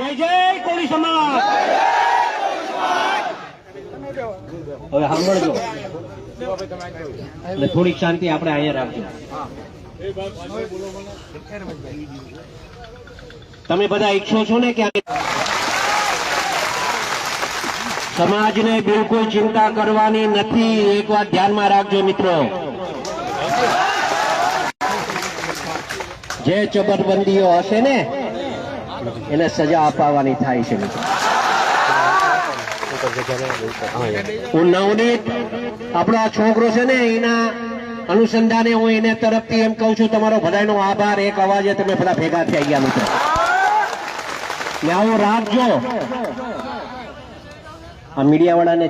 જય જય કોળી સમાજ. હવે સાંભળજો. અને થોડીક શાંતિ આપણે અહીંયા રાખજો. તમે બધા ઈચ્છો છો ને કે સમાજને બિલકુલ ચિંતા કરવાની નથી, એક વાત ધ્યાનમાં રાખજો મિત્રો. જે ચબરબંધીઓ હશે ને એને સજા અપાવવાની થાય છે. નવનીત, આપણો આ છોકરો છે ને, એના અનુસંધાને હું એને તરફથી એમ કહું છું, તમારો બધાનો આભાર. એક અવાજે તમે બધા ભેગા થઈ ગયા મિત્રો. ને આવું રાખજો આ મીડિયાવાળાને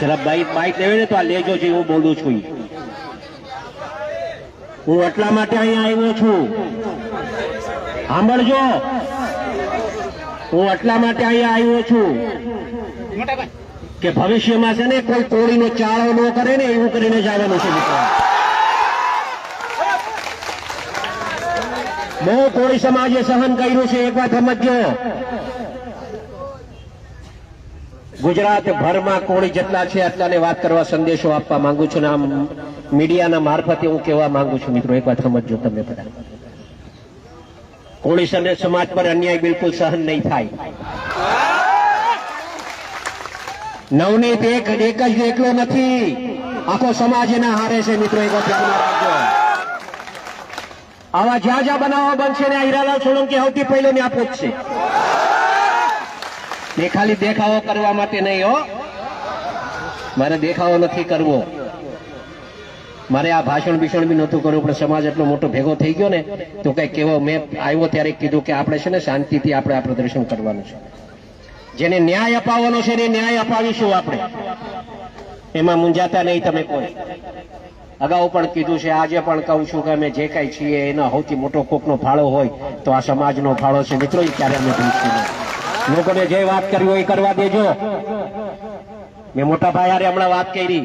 જરા બાઈક બાઈક લેવી ને તો આ લેજો છે હું બોલું છું હું એટલા માટે અહીંયા આવ્યો છું. સાંભળજો. હું એટલા માટે અહીંયા આવ્યો છું કે ભવિષ્યમાં છે ને કોઈ કોળીનો ચાળો ન કરે ને એવું કરીને જવાનું છે મિત્રો. બહુ કોળી સમાજે સહન કર્યું છે, એક વાત સમજજો. ગુજરાત ભરમાં કોળી જેટલા છે એટલાને વાત કરવા સંદેશો આપવા માંગુ છું ને આમ મીડિયાના મારફતે હું કહેવા માંગુ છું મિત્રો, એક વાત સમજજો તમે બધા. કોળી અને સમાજ પર અન્યાય બિલકુલ સહન નહીં થાય. નવનીત એક એક જ એકલો નથી. આખો સમાજ એના હારે છે મિત્રો, એક આવા જ્યાં જ્યાં બનાવવા બનશે ને હીરાલાલ સોલંકી સૌથી પહેલો ને આપો જ છે. ને ખાલી દેખાવો કરવા માટે નહીં હો. મારે દેખાવો નથી કરવો. મારે આ ભાષણ ભીષણ બી નહોતું કરવું, પણ સમાજ એટલો મોટો ભેગો થઈ ગયો ને, તો કઈ કેવો મેં આવ્યો ત્યારે કીધું કે આપણે છે ને શાંતિથી આપણે આ પ્રદર્શન કરવાનું છે. જેને ન્યાય અપાવવાનો છે એને ન્યાય અપાવીશું આપણે. એમાં મુંજાતા નહીં તમે કોઈ. અગાઉ પણ કીધું છે, આજે પણ કહું છું કે અમે જે કાંઈ છીએ, એનો સૌથી મોટો કોકનો ફાળો હોય, તો આ સમાજનો ફાળો છે. મિત્રો ક્યારે અમે ભૂલશું લોકોને જે વાત કરવી હોય એ કરવા દેજો. મેં મોટા ભાઈ હારે હમણાં વાત કરી.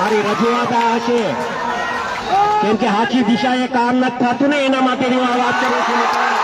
મારી રજૂઆત આ હશે કેમ કે સાચી દિશાએ કામ નથી થતું ને એના માટે હું આ વાત કરું છું.